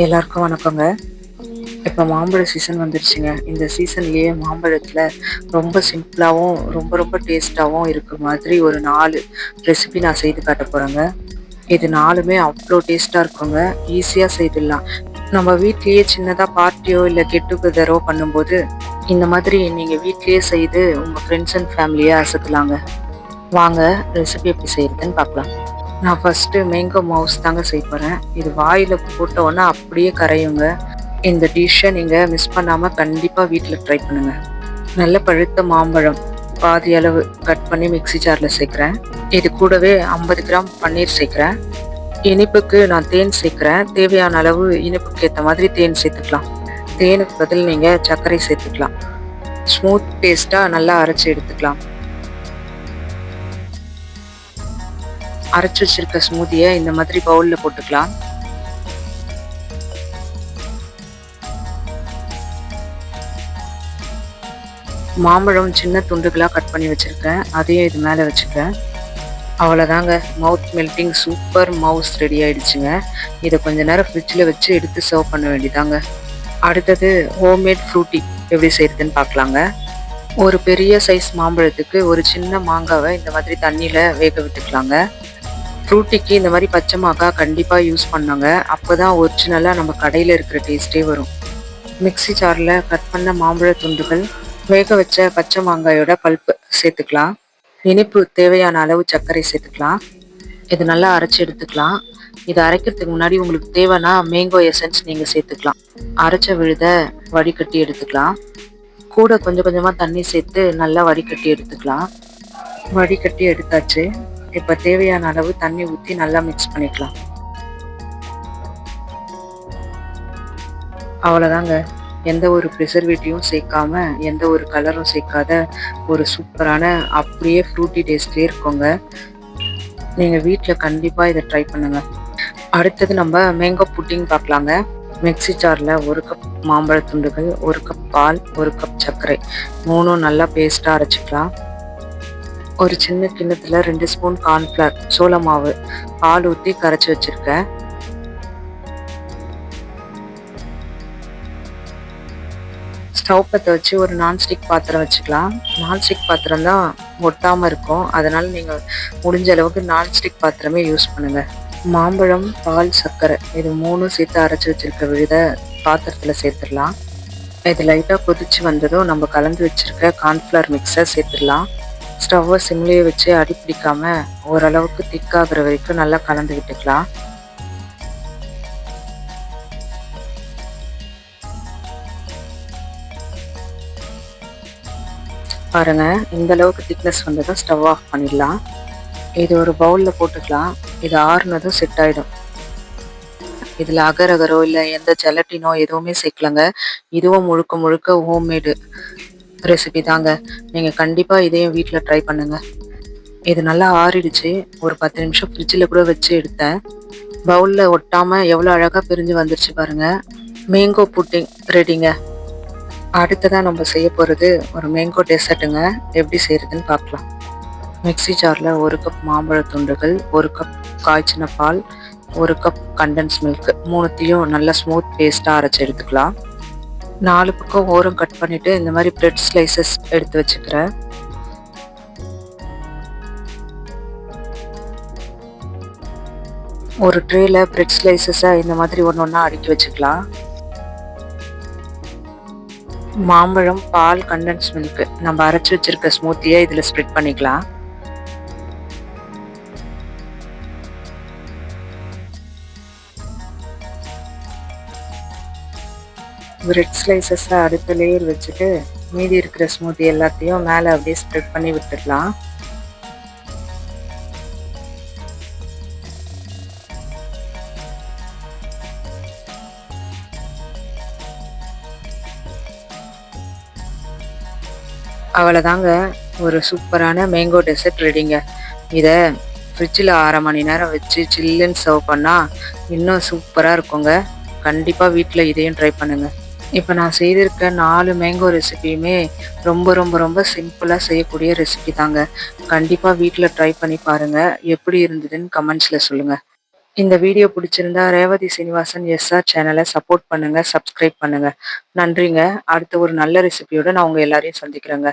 எல்லாருக்கும் வணக்கங்க. இப்போ மாம்பழ சீசன் வந்துருச்சுங்க. இந்த சீசன்லேயே மாம்பழத்தில் ரொம்ப சிம்பிளாகவும் ரொம்ப ரொம்ப டேஸ்ட்டாகவும் இருக்கிற மாதிரி ஒரு நாலு ரெசிபி நான் செய்து காட்ட போகிறேங்க இது நாலுமே அவ்வளோ டேஸ்ட்டாக இருக்குங்க. ஈஸியாக செய்திடலாம். நம்ம வீட்லேயே சின்னதாக பார்ட்டியோ இல்லை கெட் டுகெதரோ பண்ணும்போது இந்த மாதிரி நீங்கள் வீட்லேயே செய்து உங்கள் ஃப்ரெண்ட்ஸ் அண்ட் ஃபேமிலியாக அசத்துலாங்க. வாங்க ரெசிபி எப்படி செய்கிறதுன்னு பார்க்கலாம். நான் ஃபஸ்ட்டு மேங்கோ மவுஸ் தாங்க செய்ய போகிறேன் இது வாயில் போட்ட அப்படியே கரையுங்க. இந்த டிஷ்ஷை நீங்கள் மிஸ் பண்ணாமல் கண்டிப்பாக வீட்டில் ட்ரை பண்ணுங்கள் நல்ல பழுத்த மாம்பழம் பாதி அளவு கட் பண்ணி மிக்ஸி ஜாரில் சேர்க்குறேன். இது கூடவே ஐம்பது கிராம் பன்னீர் சேர்க்குறேன். இனிப்புக்கு நான் தேன் சேர்க்குறேன். தேவையான அளவு இனிப்புக்கு ஏற்ற மாதிரி தேன் சேர்த்துக்கலாம். தேனுக்கு பதில் நீங்கள் சர்க்கரை சேர்த்துக்கலாம். ஸ்மூத் டேஸ்ட்டாக நல்லா அரைச்சி எடுத்துக்கலாம். அரைச்சி வச்சிருக்க ஸ்மூதியை இந்த மாதிரி பவுலில் போட்டுக்கலாம். மாம்பழம் சின்ன துண்டுகளாக கட் பண்ணி வச்சுருக்கேன். அதையும் இது மேலே வச்சுக்கிறேன் அவ்வளோதாங்க mouth melting super mousse ready ஆயிடுச்சுங்க. இதை கொஞ்ச நேரம் ஃப்ரிட்ஜில் வச்சு எடுத்து சர்வ் பண்ண வேண்டியதாங்க. அடுத்தது ஹோம்மேட் ஃப்ரூட்டி எப்படி செய்யுதுன்னு பார்க்கலாங்க. ஒரு பெரிய சைஸ் மாம்பழத்துக்கு ஒரு சின்ன மாங்காவை இந்த மாதிரி தண்ணியில் வேக விட்டுக்கலாங்க. ஃப்ரூட்டிக்கு இந்த மாதிரி பச்சை மாங்காய் கண்டிப்பாக யூஸ் பண்ணாங்க. அப்போ தான் ஒரிஜினலாக நம்ம கடையில் இருக்கிற டேஸ்ட்டே வரும். மிக்ஸி ஜாரில் கட் பண்ண மாம்பழ துண்டுகள் வேக வச்ச பச்சை மாங்காயோட பல்ப்பு சேர்த்துக்கலாம். இனிப்பு தேவையான அளவு சர்க்கரை சேர்த்துக்கலாம். இது நல்லா அரைச்சி எடுத்துக்கலாம். இது அரைக்கிறதுக்கு முன்னாடி உங்களுக்கு தேவைன்னா மேங்கோ எசன்ஸ் நீங்கள் சேர்த்துக்கலாம். அரைச்ச விழுத வடிகட்டி எடுத்துக்கலாம். கூட கொஞ்சம் கொஞ்சமாக தண்ணி சேர்த்து நல்லா வடிகட்டி எடுத்துக்கலாம். வடிகட்டி எடுத்தாச்சு. இப்போ தேவையான அளவு தண்ணி ஊற்றி நல்லா மிக்ஸ் பண்ணிக்கலாம். அவ்வளோதாங்க எந்த ஒரு ப்ரிசர்வேட்டிவும் சேர்க்காம எந்த ஒரு கலரும் சேர்க்காத ஒரு சூப்பரான அப்படியே ஃப்ரூட்டி டேஸ்ட்லேயே இருக்குங்க. நீங்கள் வீட்டில் கண்டிப்பாக இதை ட்ரை பண்ணுங்க. அடுத்தது நம்ம மேங்கோ புட்டிங் பார்க்கலாங்க. மிக்ஸி ஜாரில் ஒரு கப் மாம்பழ துண்டுகள் ஒரு கப் பால் ஒரு கப் சர்க்கரை. மூணும் நல்லா பேஸ்ட்டாக அரைச்சிக்கலாம். ஒரு சின்ன கிண்ணத்தில் ரெண்டு ஸ்பூன் கார்ன்ஃப்ளவர் சோள மாவு பால் ஊற்றி கரைச்சி வச்சுருக்கேன். ஸ்டவ் பற்ற வச்சு ஒரு நான்ஸ்டிக் பாத்திரம் வச்சுக்கலாம். நான்ஸ்டிக் பாத்திரம் தான் ஒட்டாமல் இருக்கும். அதனால் நீங்கள் முடிஞ்ச அளவுக்கு நான்ஸ்டிக் பாத்திரமே யூஸ் பண்ணுங்கள் மாம்பழம் பால் சர்க்கரை இது மூணும் சேர்த்து அரைச்சி வச்சுருக்க விழுத பாத்திரத்தில் சேர்த்துடலாம். இது லைட்டாக கொதிச்சு வந்ததும் நம்ம கலந்து வச்சுருக்க கார்ன்ஃப்ளவர் மிக்ஸை சேர்த்துடலாம். ஸ்டவ்வை சிம்லேயே வச்சு அடி பிடிக்காம ஓரளவுக்கு திக்காகிற வரைக்கும் நல்லா கலந்து விட்டுக்கலாம் பாருங்க இந்த அளவுக்கு திக்னஸ் வந்ததும் ஸ்டவ் ஆஃப் பண்ணிடலாம். இது ஒரு பவுலில் போட்டுக்கலாம். இது ஆறுனதும் செட் ஆயிடும். இதில் அகரகரோ அகரோ இல்லை எந்த ஜெலட்டினோ எதுவுமே சேர்க்கலங்க. இதுவும் முழுக்க முழுக்க ஹோம்மேடு ரெசிபி தாங்க. நீங்கள் கண்டிப்பாக இதையும் வீட்டில் ட்ரை பண்ணுங்க. இது நல்லா ஆறிடுச்சு. ஒரு பத்து நிமிஷம் ஃப்ரிட்ஜில் கூட வச்சு எடுத்தேன். பவுலில் ஒட்டாமல் எவ்வளோ அழகாக பிரிஞ்சு வந்துருச்சு பாருங்க. மேங்கோ புட்டிங் ரெடிங்க அடுத்ததாக நம்ம செய்ய போகிறது ஒரு மேங்கோ டெசர்ட்டுங்க எப்படி செய்கிறதுன்னு பார்க்கலாம். மிக்ஸி ஜாரில் ஒரு கப் மாம்பழ துண்டுகள் ஒரு கப் காய்ச்சின பால் ஒரு கப் கண்டன்ஸ் மில்க் மூணுத்தையும் நல்லா ஸ்மூத் பேஸ்ட்டாக அரைச்சி எடுத்துக்கலாம். நாலு பக்கம் ஓரம் கட் பண்ணிட்டு இந்த மாதிரி பிரெட் ஸ்லைசஸ் எடுத்து வச்சுக்கிறேன். ஒரு ட்ரேல பிரெட் ஸ்லைசஸை இந்த மாதிரி ஒன்று ஒன்றா அடுக்கி வச்சுக்கலாம். மாம்பழம் பால் கண்டன்ஸ் மில்க் நம்ம அரைச்சி வச்சிருக்க ஸ்மூத்தியை இதில் ஸ்ப்ரெட் பண்ணிக்கலாம். பிரெட் ஸ்லைசஸை அடுத்த லேயர் வச்சுட்டு மீதி இருக்கிற ஸ்மூத்தி எல்லாத்தையும் மேலே அப்படியே ஸ்ப்ரெட் பண்ணி விட்டுடலாம். அவ்வளோதாங்க ஒரு சூப்பரான மேங்கோ டெசர்ட் ரெடிங்க இதை ஃப்ரிட்ஜில் அரை மணி நேரம் வச்சு சில்லுன்னு சர்வ் பண்ணால் இன்னும் சூப்பராக இருக்குங்க. கண்டிப்பாக வீட்டில் இதையும் ட்ரை பண்ணுங்கள் இப்போ நான் செய்திருக்க நாலு மேங்கோ ரெசிபியுமே ரொம்ப ரொம்ப ரொம்ப சிம்பிளாக செய்யக்கூடிய ரெசிபி தாங்க. கண்டிப்பாக வீட்டில் ட்ரை பண்ணி பாருங்கள் எப்படி இருந்ததுன்னு கமெண்ட்ஸில் சொல்லுங்கள் இந்த வீடியோ பிடிச்சிருந்தா ரேவதி சீனிவாசன் எஸ்ஆர் சேனலை சப்போர்ட் பண்ணுங்கள் சப்ஸ்கிரைப் பண்ணுங்கள் நன்றிங்க. அடுத்த ஒரு நல்ல ரெசிபியோடு நான் உங்கள் எல்லாரையும் சந்திக்கிறேங்க.